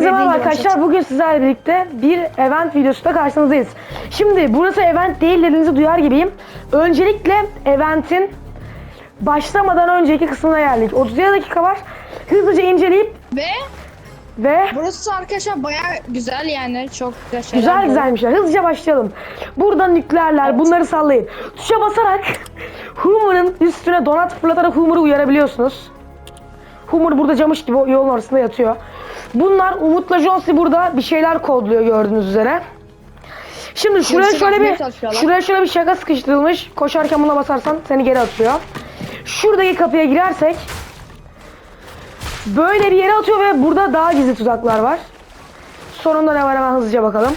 Hepinize merhaba arkadaşlar. Bugün sizlerle birlikte bir event videosuyla karşınızdayız. Şimdi burası event değil dediğinizi duyar gibiyim. Öncelikle eventin başlamadan önceki kısmına geldik. 37 dakika var. Hızlıca inceleyip Ve ve burası arkadaşlar baya güzel yani çok güzel şeyler. güzel var. güzelmişler. Hızlıca başlayalım. Burada nükleerler bunları sallayın. Tuşa basarak Humor'ın üstüne donat fırlatarak Humor'u uyarabiliyorsunuz. Humor burada camış gibi yolun ortasında yatıyor. Bunlar Umut'la Jonsi burada bir şeyler kodluyor gördüğünüz üzere. Şimdi şuraya şöyle bir şuraya şöyle bir şaka sıkıştırılmış. Koşarken buna basarsan seni geri atıyor. Şuradaki kapıya girersek böyle bir yere atıyor ve burada daha gizli tuzaklar var. Sonunda ne var hemen hızlıca bakalım.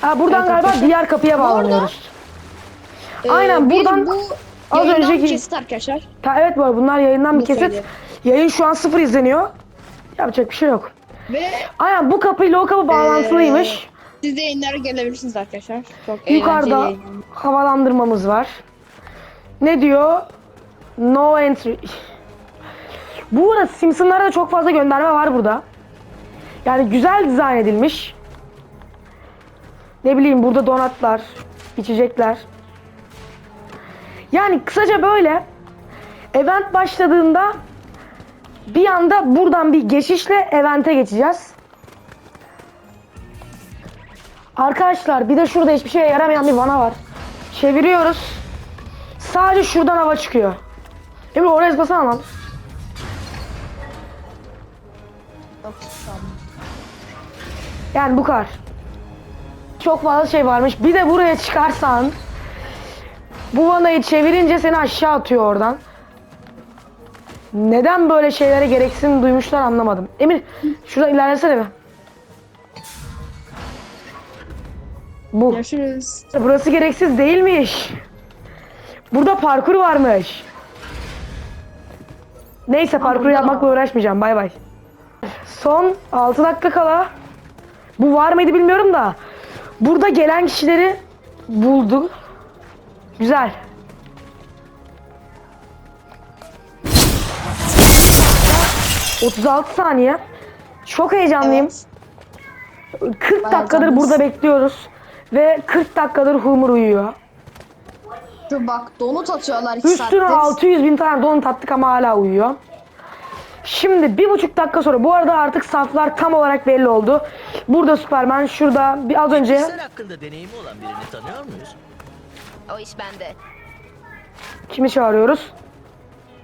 Ha buradan Evet, galiba arkadaşlar. diğer kapıya bağlanıyoruz. Ee, Aynen, buradan bu az önceki- kesit arkadaşlar. Ta, evet bu bunlar yayından bir Bu kesit. söyleyeyim. Yayın şu an sıfır izleniyor. Yapacak bir şey yok. Ve Aynen bu kapıyla o kapı bağlantılıymış. siz de yayınlara gelebilirsiniz arkadaşlar. Çok eğlenceli Yukarıda yayınlar. havalandırmamız var. Ne diyor? No entry. Bu arada Simpsonlara da çok fazla gönderme var burada. Yani güzel dizayn edilmiş. Ne bileyim burada donatlar, içecekler. Yani kısaca böyle event başladığında bir anda buradan bir geçişle evente geçeceğiz. Arkadaşlar bir de şurada hiçbir şeye yaramayan bir vana var. Çeviriyoruz. Sadece şuradan hava çıkıyor. Emre oraya zıplasana lan. Yani bu kadar. Çok fazla şey varmış. Bir de buraya çıkarsan bu vanayı çevirince seni aşağı atıyor oradan. Neden böyle şeylere gereksinim duymuşlar anlamadım. Emir şurada ilerlesene bir. Bu. Görüşürüz. Burası gereksiz değilmiş. Burada parkur varmış. Neyse parkur yapmakla uğraşmayacağım. Bay bay. Son 6 dakika kala. Bu var mıydı bilmiyorum da. Burada gelen kişileri bulduk. Güzel. ...36 saniye. Çok heyecanlıyım. Evet. 40 Bayağı dakikadır canlısın. burada bekliyoruz. Ve 40 dakikadır Humur uyuyor. Şu bak donut atıyorlar 2 Üstüne 600 bin tane donut attık ama hala uyuyor. Şimdi bir buçuk dakika sonra bu arada artık saflar tam olarak belli oldu. Burada Superman, şurada bir az önce Sen hakkında deneyimi olan birini tanıyor muyuz? O iş bende. kimi çağırıyoruz?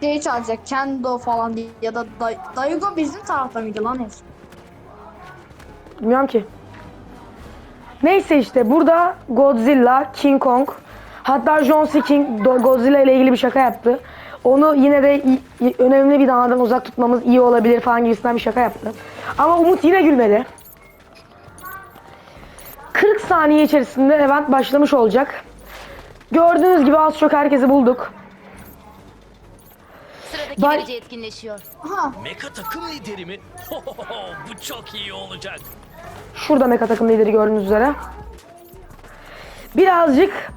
Şey çalacak Kendo falan değil ya da Day Dayugo bizim tarafta mıydı lan son? Bilmiyorum ki. Neyse işte burada Godzilla, King Kong, hatta John C. King Godzilla ile ilgili bir şaka yaptı. Onu yine de önemli bir danadan uzak tutmamız iyi olabilir falan gibisinden bir şaka yaptı. Ama Umut yine gülmedi. 40 saniye içerisinde event başlamış olacak. Gördüğünüz gibi az çok herkesi bulduk. Sıradaki Bay- derece etkinleşiyor. Aha Meka takım lideri mi? Bu çok iyi olacak. Şurada meka takım lideri gördüğünüz üzere. Birazcık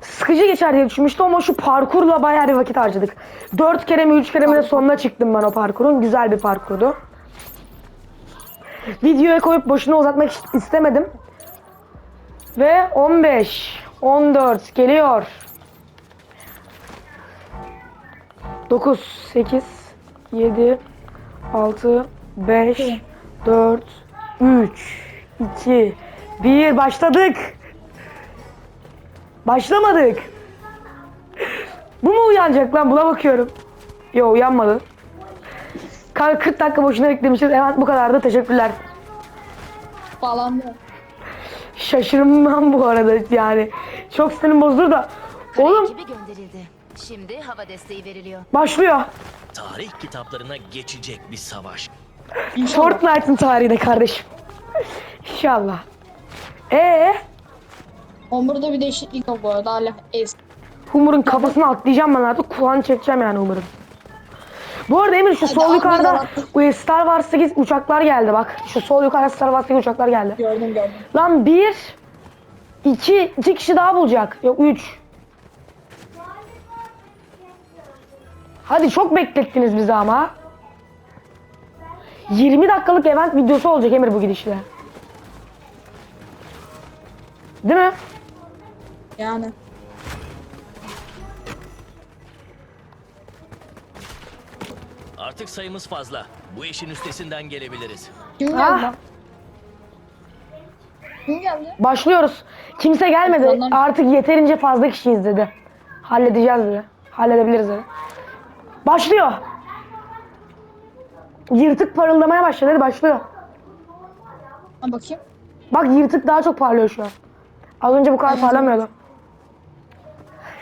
sıkıcı geçer diye düşünmüştüm ama şu parkurla bayağı bir vakit harcadık. 4 kere mi 3 kere mi de sonuna çıktım ben o parkurun. Güzel bir parkurdu. Videoya koyup boşuna uzatmak is- istemedim. Ve 15, 14 geliyor. 9, 8, 7, 6, 5, 4, 3, 2, 1 başladık. Başlamadık. Bu mu uyanacak lan buna bakıyorum. Yo uyanmadı. Kanka 40 dakika boşuna beklemişiz. Evet bu kadardı. Teşekkürler. falan da. Şaşırmam bu arada yani. Çok sinirim bozulur da. Oğlum. Şimdi hava desteği veriliyor. başlıyor. Tarih kitaplarına geçecek bir savaş. Fortnite'ın tarihine kardeşim. İnşallah. Ee, Omurda bir değişiklik yok bu arada hala eski. Humur'un kafasına atlayacağım ben artık kulağını çekeceğim yani Humur'un. Bu arada Emir şu sol yukarıda bu Star Wars'taki uçaklar geldi bak. Şu sol yukarıda Star Wars'taki uçaklar geldi. Gördüm gördüm. Lan bir, iki, iki kişi daha bulacak. Yok üç. Hadi çok beklettiniz bizi ama. 20 dakikalık event videosu olacak Emir bu gidişle. Değil mi? Yani. Artık sayımız fazla. Bu işin üstesinden gelebiliriz. Kim geldi? Ah. Kim geldi? Başlıyoruz. Kimse gelmedi. Artık yeterince fazla kişiyiz dedi. Halledeceğiz dedi. Halledebiliriz dedi. Başlıyor. Yırtık parıldamaya başladı. Hadi başlıyor. Ha bakayım. Bak yırtık daha çok parlıyor şu an. Az önce bu kadar parlamıyordu.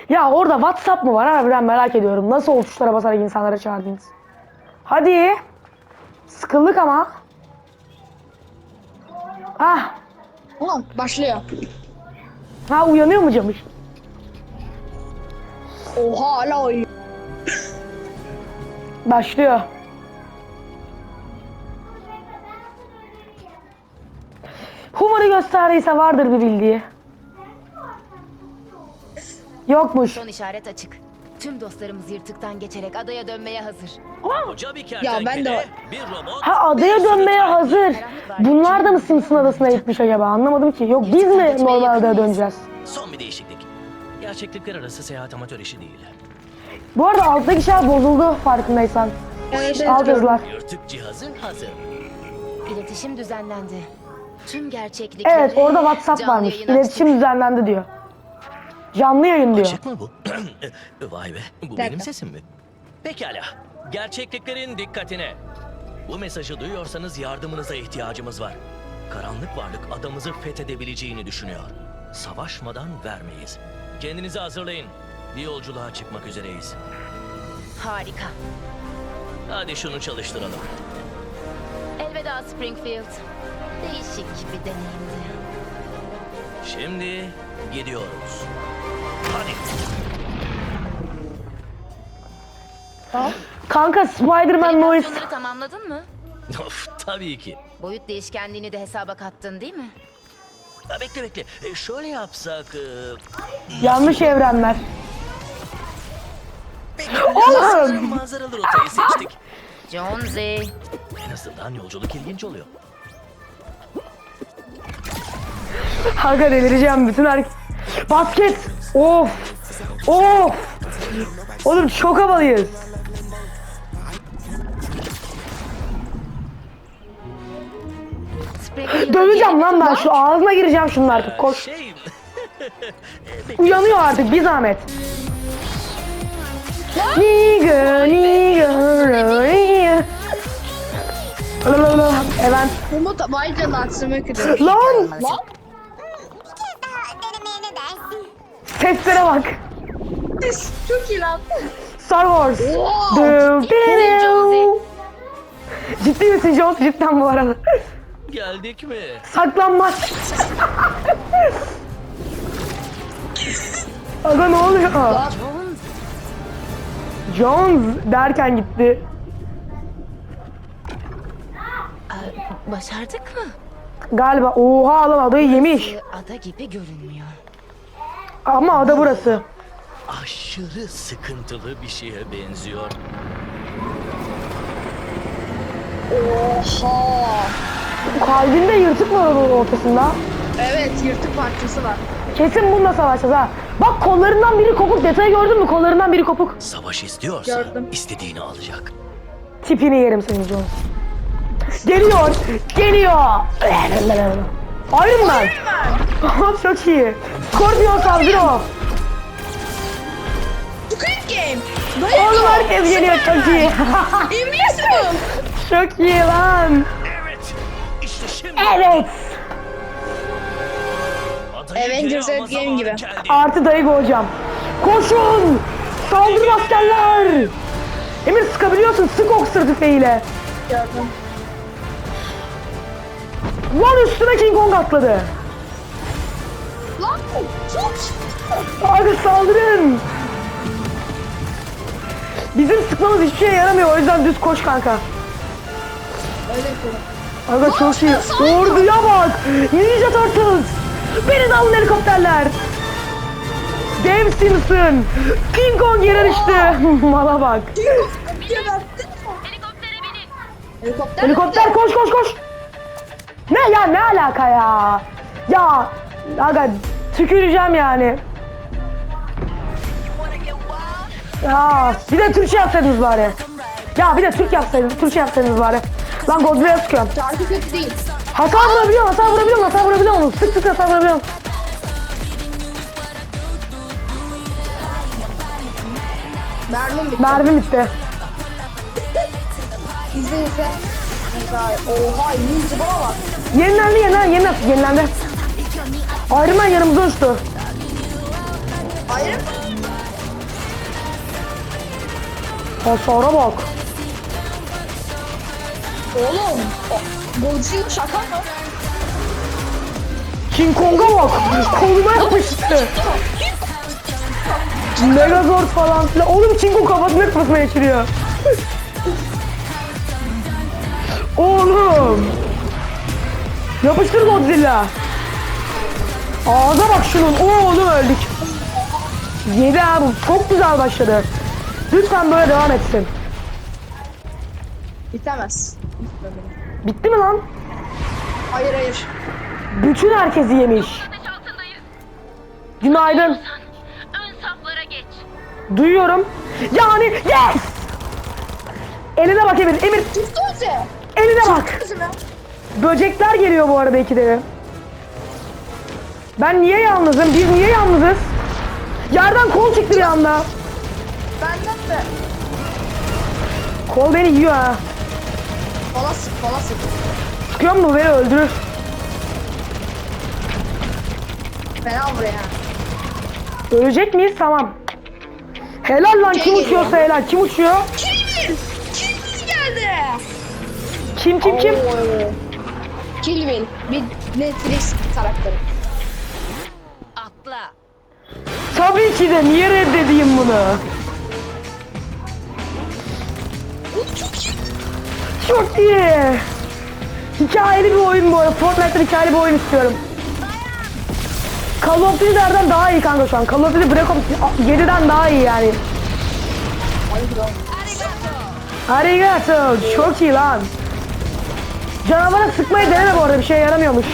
Ya orada WhatsApp mı var? Harbiden merak ediyorum. Nasıl o tuşlara basarak insanlara çağırdınız? Hadi. Sıkıldık ama. Ah. Ulan başlıyor. Ha uyanıyor mu camış? Oha hala oynuyor. Başlıyor. Humarı gösterdiyse vardır bir bildiği. Yokmuş. Son işaret açık. Tüm dostlarımız yırtıktan geçerek adaya dönmeye hazır. Koca bir Ya kertenkele, ben de- bir robot, Ha adaya dönmeye hazır. Bunlar da mı Simpson adasına gitmiş acaba? Anlamadım ki. Yok biz mi normal adaya döneceğiz? Son bir değişiklik. Gerçeklikler arası seyahat amatör işi değil. Bu arada alttaki şey bozuldu farkındaysan. Evet, Alt yazılar. Yırtık cihazın hazır. İletişim düzenlendi. Tüm gerçeklikleri Evet orada WhatsApp canlı varmış. yayın İletişim düzenlendi diyor. Canlı yayın diyor. Açık mı bu? Vay be, bu dakika. benim sesim mi? Pekala, gerçekliklerin dikkatine. Bu mesajı duyuyorsanız yardımınıza ihtiyacımız var. Karanlık varlık adamızı fethedebileceğini düşünüyor. Savaşmadan vermeyiz. Kendinizi hazırlayın. Bir yolculuğa çıkmak üzereyiz. Harika. Hadi şunu çalıştıralım. Elveda Springfield. Değişik bir deneyimdi. Şimdi gidiyoruz. Hadi. Kanka Spider-Man noise. Animasyonları tamamladın mı? Of, tabii ki. Boyut değişkenliğini de hesaba kattın değil mi? Ha, bekle bekle. E, şöyle yapsak... E, Yanlış evrenler. Oğlum. manzaralı rotayı seçtik. Jonesy. En azından yolculuk ilginç oluyor. Kanka delireceğim bütün her... Basket! Of! Of! Oğlum çok havalıyız. Döveceğim lan ben şu ağzına gireceğim şunun artık koş. Şey... Uyanıyor artık bir zahmet. Nigga, nigga, nigga. Evet. Umut vay canına açsama kırıyor. Lan! Lan. Seslere bak. Çok iyi lan. Star Wars. Wow. Jonesy? Ciddi misin Jones? Cidden bu arada. Geldik mi? Saklanmaz. Aga ne oluyor? Jones derken gitti. Aa, Başardık mı? Galiba oha lan adayı yemiş. Ee, Ada gibi görünmüyor. Ama ada burası. Aşırı sıkıntılı bir şeye benziyor. Oha. Kalbinde yırtık var onun ortasında. Evet yırtık parçası var. Kesin bununla savaşacağız ha. Bak kollarından biri kopuk. Detayı gördün mü? Kollarından biri kopuk. Savaş istiyorsa Gördüm. istediğini alacak. Tipini yerim senin Jones. Geliyor. Geliyor. Iron Man. Çok iyi. Scorpion Sub-Zero. Squid Game. Oğlum herkes geliyor çok iyi. Invincible. çok iyi lan. Evet. Avengers Endgame gibi. Artı Daigo hocam. Koşun. Saldırın askerler. Emir sıkabiliyorsun. Sık oksır tüfeğiyle. Gördüm. Lan üstüne King Kong atladı. Lan. Çok. Abi saldırın. Bizim sıkmamız hiçbir şeye yaramıyor. O yüzden düz koş kanka. Öyle yapıyorum. Aga çok iyi. Orduya bak. Ninja Turtles. Beni de alın helikopterler. Dave Simpson. King Kong yere düştü. Mala bak. Mi? Helikopter. Helikopter koş koş koş. Ne ya ne alaka ya? Ya aga tüküreceğim yani. Ya bir de Türkçe yapsaydınız bari. Ya bir de Türk yapsaydınız, Türkçe yapsaydınız bari. Lan Godzilla'ya sıkıyorum. Şarkı kötü değil. Hasar vurabiliyorum, hasar vurabiliyorum, hasar vurabiliyorum. Sık sık hasar vurabiliyorum. Mermim bitti. Mermi bitti. İzle izle. Oha yüz bana bak. Yenilendi, yenilendi, yenilendi. yenilendi. Iron Man yanımıza uçtu. Hayır. Hasara bak. Oğlum. Godzilla şaka mı? King Kong'a bak. Koluma yapıştı. Megazord falan filan. Oğlum King Kong kafasına kafasına geçiriyor. Oğlum. Yapıştır Godzilla. Ağza bak şunun. Oğlum öldük. Yedi abi. Çok güzel başladı. Lütfen böyle devam etsin. Bitemez. Bitti mi lan? Hayır hayır. Bütün herkesi yemiş. Günaydın. Ön saflara geç. Duyuyorum. Yani yes! Eline bak Emir. Emir bizi. eline bak. Böcekler geliyor bu arada ikide. Ben niye yalnızım? Biz niye yalnızız? Yerden kol çıktı bir anda. Benden de. Kol beni yiyor ha. Bana sık bana sık. Çıkıyor mu beni öldürür. Fena buraya. Ölecek miyiz? Tamam. Helal lan Şey kim geliyor. uçuyorsa helal. Kim uçuyor? Kilvin. Kilvin geldi. Kim kim kim? Oo. Kilvin. Bir Netflix karakteri. Atla. Tabii ki de niye reddedeyim bunu? Çok iyi. Hikayeli bir oyun bu arada. Fortnite'da hikayeli bir oyun istiyorum. Call of Duty'lerden daha iyi kanka şu an. Call of Duty Black Ops 7'den daha iyi yani. Arigato. Çok iyi lan. Canavara sıkmayı deneme bu arada bir şey yaramıyormuş.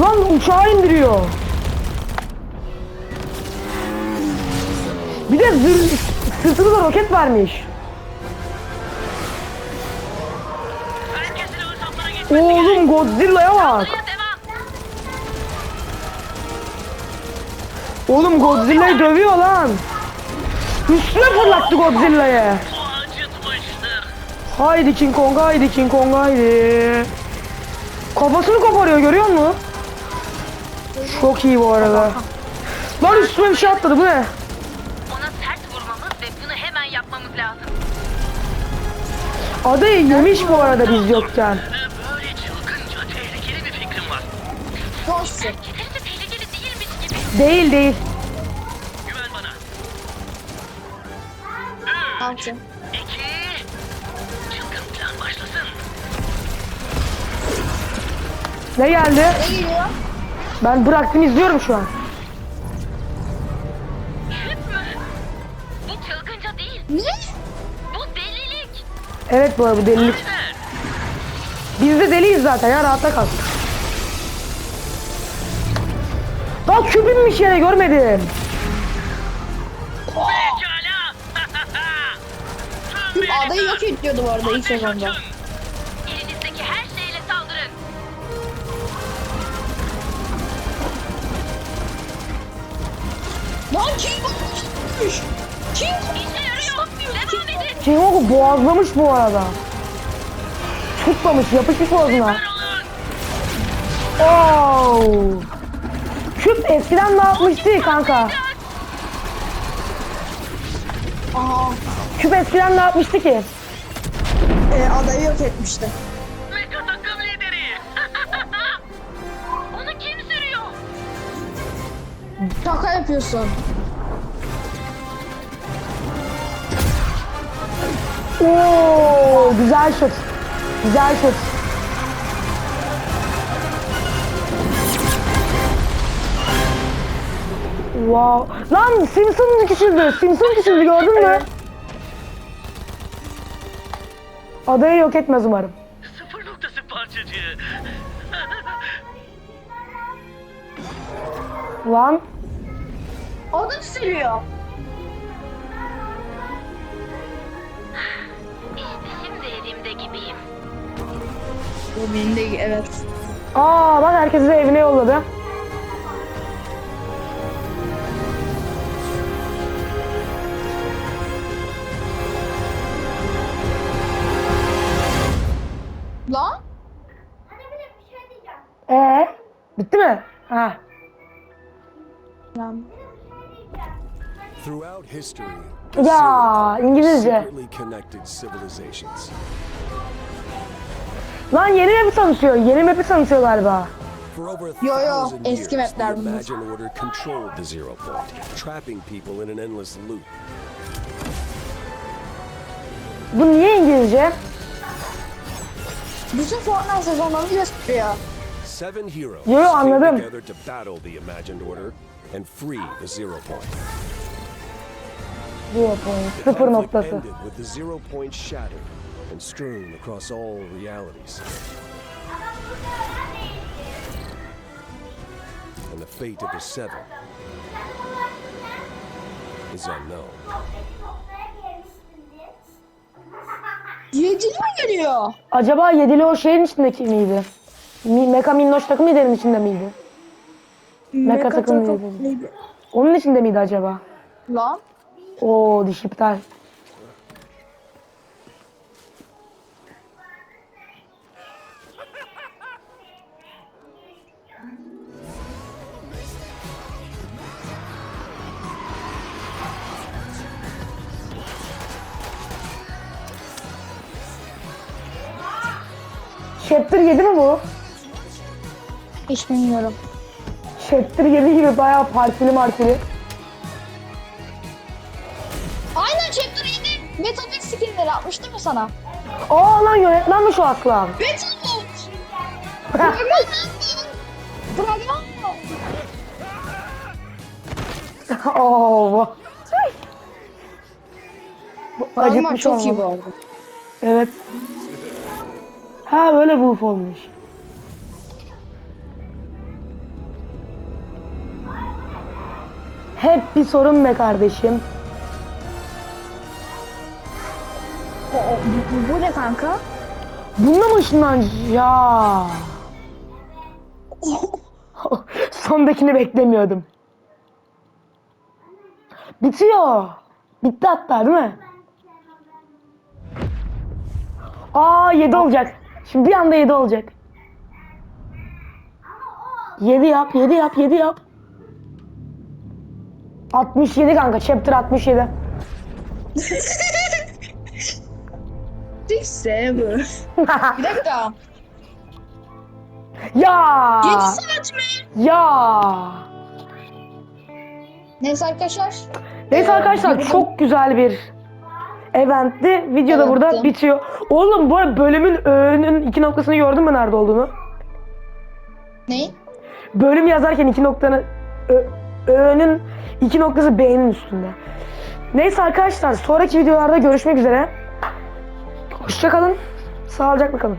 Lan uçağı indiriyor. Bir de zır, sırtında da roket vermiş. Oğlum Godzilla'ya bak. Oğlum Godzilla'yı dövüyor lan. Üstüne fırlattı Godzilla'yı. Haydi King Kong haydi King Kong haydi. Kafasını koparıyor görüyor musun? Çok iyi bu arada. Lan üstüme bir şey atladı bu ne? Adayı yemiş bu arada biz yokken. Böyle çılgınca tehlikeli bir fikrim var. Nasıl? Yeterince tehlikeli değilmiş gibi. Değil değil. Güven bana. Ne yapacağım? İki. Çılgın plan başlasın. Ne geldi? Ne geliyor? Ben bıraktım izliyorum şu an. Evet bu arada bu delilik. Biz de deliyiz zaten ya rahatta kal. Lan küpünmüş yere görmedim. Küp adayı yok ediyordu bu arada ilk sezonda. Elinizdeki her şeyle saldırın. Lan King Kong King Kong. Kong'u boğazlamış bu arada. Tutmamış yapışmış boğazına. Oo. Küp eskiden ne yapmıştı kanka? Küp eskiden ne yapmıştı ki? E, adayı yok etmişti. Meka takım lideri. Onu kim sürüyor? Şaka yapıyorsun. Oo, güzel şut. Güzel şut. Wow. Lan Simpson küçüldü. Simpson küçüldü gördün mü? Adayı yok etmez umarım. Sıfır noktası parçacığı. Lan O da sürüyor. Gibiyim. Bu benim de evet. Aa bak herkesi de evine yolladı. Lan? Ee, bitti mi? Ha. Lan. Throughout history, the Ya, İngilizce. Lan yeni map'i tanıtıyor. Yeni map'i tanıtıyor galiba. Yo, yo, eski mapler bunlar. Imagine Order controlled the Zero Point, trapping people in an endless loop. Bu niye İngilizce? Bütün Fortnite sezonlarını gösteriyor. Seven heroes Yo, anladım. together to battle the Imagined Order and free the Zero Point. Zero point. The Sıfır conflict noktası. ended with the Zero Point shattered and strewn across all realities. And the fate of the Seven is unknown. Yedili mi geliyor? Acaba yedili o şeyin içindeki miydi? Mi, Mecha Minnoş takım liderinin içinde miydi? Mecha takım lideri. neydi? Onun içinde miydi acaba? Lan? Oo diş Chapter 7 mi bu? Hiç bilmiyorum. Chapter 7 gibi bayağı partili martili. Aynen Chapter 7. Battle Pass skinleri atmıştım mı sana? Aa lan yönetmenmiş o aslan. Battle Mode. Fragman. Fragman. Oo. Acıtmış çok iyi bu arada. Evet. Ha böyle buff olmuş. Hep bir sorun be kardeşim. O, o, bu, bu ne kanka? Bununla mı ışınlanacağız? Ya. Sondakini beklemiyordum. Bitiyor. Bitti hatta değil mi? Aa 7 olacak. Şimdi bir anda 7 olacak. 7 yap, 7 yap, 7 yap. 67 kanka, chapter 67. Six bu. Bir dakika. ya! 7 saat mi? Ya! Neyse arkadaşlar. Neyse Ee, arkadaşlar bir- çok güzel bir eventti. Video da burada Eventti. bitiyor. Oğlum bu arada bölümün öğünün iki noktasını gördün mü nerede olduğunu? Neyi? Bölüm yazarken iki noktanın ö, öğünün iki noktası B'nin üstünde. Neyse arkadaşlar sonraki videolarda görüşmek üzere. Hoşçakalın. Sağlıcakla kalın.